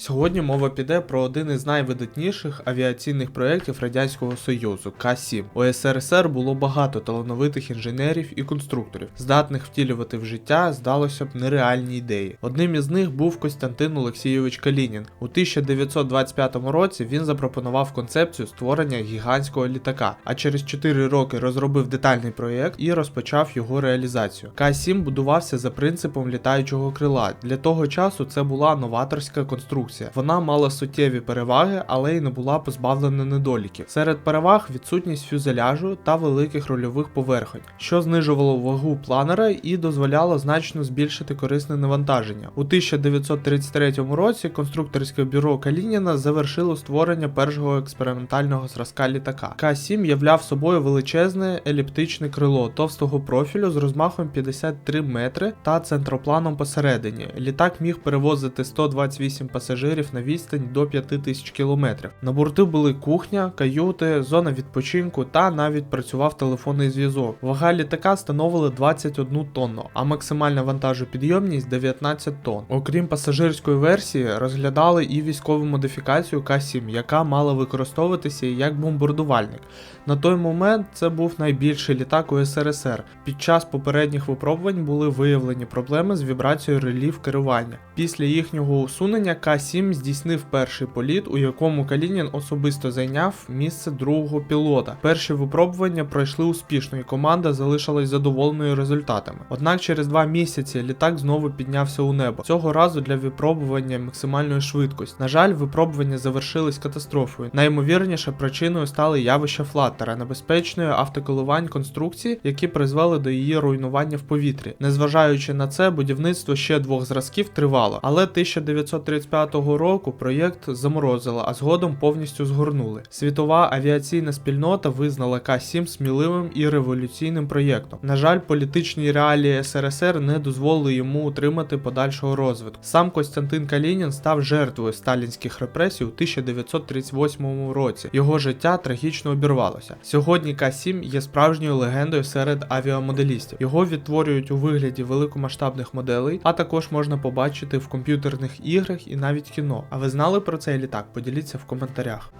Сьогодні мова піде про один із найвидатніших авіаційних проєктів Радянського Союзу К-7. У СРСР було багато талановитих інженерів і конструкторів, здатних втілювати в життя, здалося б, нереальні ідеї. Одним із них був Костянтин Олексійович Калінін. У 1925 році він запропонував концепцію створення гігантського літака, а через 4 роки розробив детальний проєкт і розпочав його реалізацію. К-7 будувався за принципом літаючого крила. Для того часу це була новаторська конструкція. Вона мала суттєві переваги, але й не була позбавлена недоліків. Серед переваг відсутність фюзеляжу та великих рольових поверхонь, що знижувало вагу планера і дозволяло значно збільшити корисне навантаження. У 1933 році конструкторське бюро Калініна завершило створення першого експериментального зразка літака. К-7 являв собою величезне еліптичне крило товстого профілю з розмахом 53 метри та центропланом посередині. Літак міг перевозити 128 пасажирів на відстань до 5000 км. На борту були кухня, каюти, зона відпочинку та навіть працював телефонний зв'язок. Вага літака становила 21 тонну, а максимальна вантажопідйомність 19 тонн. Окрім пасажирської версії, розглядали і військову модифікацію К-7, яка мала використовуватися як бомбардувальник. На той момент це був найбільший літак у СРСР. Під час попередніх випробувань були виявлені проблеми з вібрацією релів керування. Після їхнього усунення К-7 здійснив перший політ, у якому Калінін особисто зайняв місце другого пілота. Перші випробування пройшли успішно, і команда залишилась задоволеною результатами. Однак через два місяці літак знову піднявся у небо. Цього разу для випробування максимальної швидкості. На жаль, випробування завершились катастрофою. Найімовірніше причиною стали явища флаттера, небезпечної автоколивань конструкції, які призвели до її руйнування в повітрі. Незважаючи на це, будівництво ще двох зразків тривало, але 1935 року проєкт заморозили, а згодом повністю згорнули. Світова авіаційна спільнота визнала К-7 сміливим і революційним проєктом. На жаль, політичні реалії СРСР не дозволили йому утримати подальшого розвитку. Сам Костянтин Калінін став жертвою сталінських репресій у 1938 році. Його життя трагічно обірвалося. Сьогодні К-7 є справжньою легендою серед авіамоделістів. Його відтворюють у вигляді великомасштабних моделей, а також можна побачити в комп'ютерних іграх і навіть кіно. А ви знали про цей літак? Поділіться в коментарях.